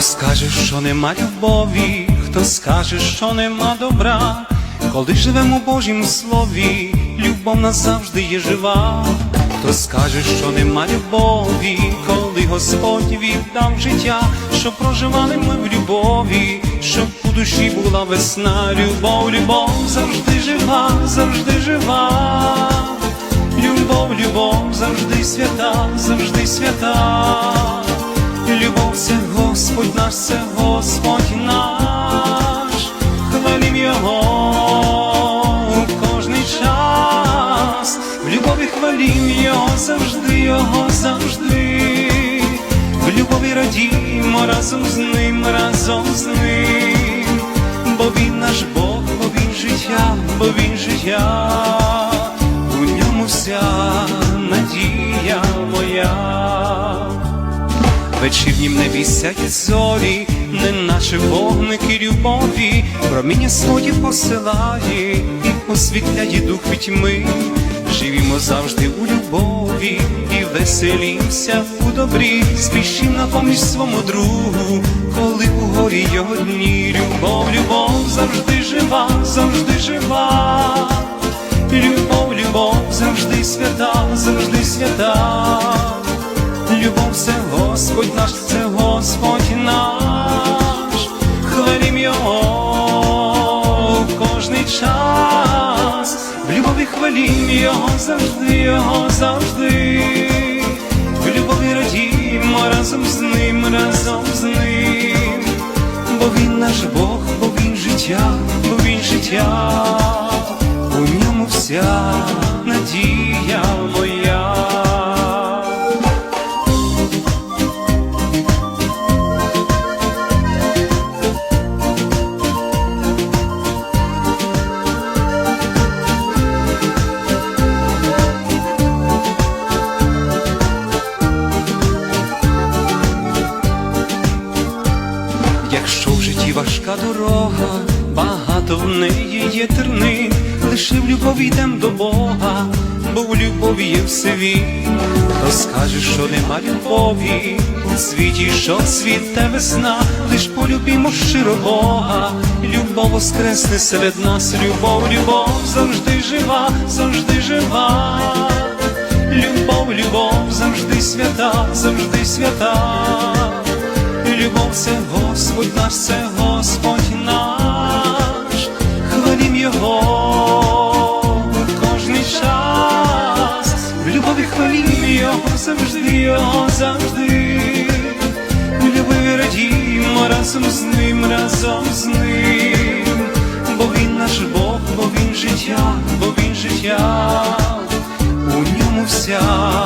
скаже, що нема любові, хто скаже, що нема добра, коли живемо у Божім слові, любов назавжди є жива. Хто скаже, що нема любові, коли Господь віддав життя, щоб проживали ми в любові, щоб у душі була весна, любов, любов завжди жива, завжди жива. Любов, любов завжди свята, завжди свята. Любові радімо разом з ним, разом з ним, бо Він наш Бог, бо Він життя, бо Він життя, у ньому вся надія моя. Вечірнім небі сяють зорі, неначе вогники любові, проміння сходів посилає і освітляє дух пітьми. Живімо завжди у любові і веселімся добрі, спішім на поміч свому другу, коли у горі його дні. Любов, любов завжди жива, завжди жива. Любов, любов завжди свята, завжди свята. Любов це Господь наш, це Господь наш, хвалім Його в кожний час, в любові хвалім Його завжди, Його завжди, ним, разом з ним, бо Він наш Бог, бо Він життя, бо Він життя, В житті важка дорога, багато в неї є тернин, лише в любові йдем до Бога, бо в любові є все він. Хто скаже, що нема любові, у світі, що цвіте весна, лиш полюбімо щиро Бога, любов воскресне серед нас, любов, любов завжди жива, завжди жива. Любов, любов завжди свята, завжди свята любов, це Господь наш, це Господь наш, хвалім Його кожний час, в любові хвалім Його завжди, Його завжди, в любові радіємо разом з ним, разом з ним, бо він наш Бог, бо він життя, бо він життя, у ньому вся.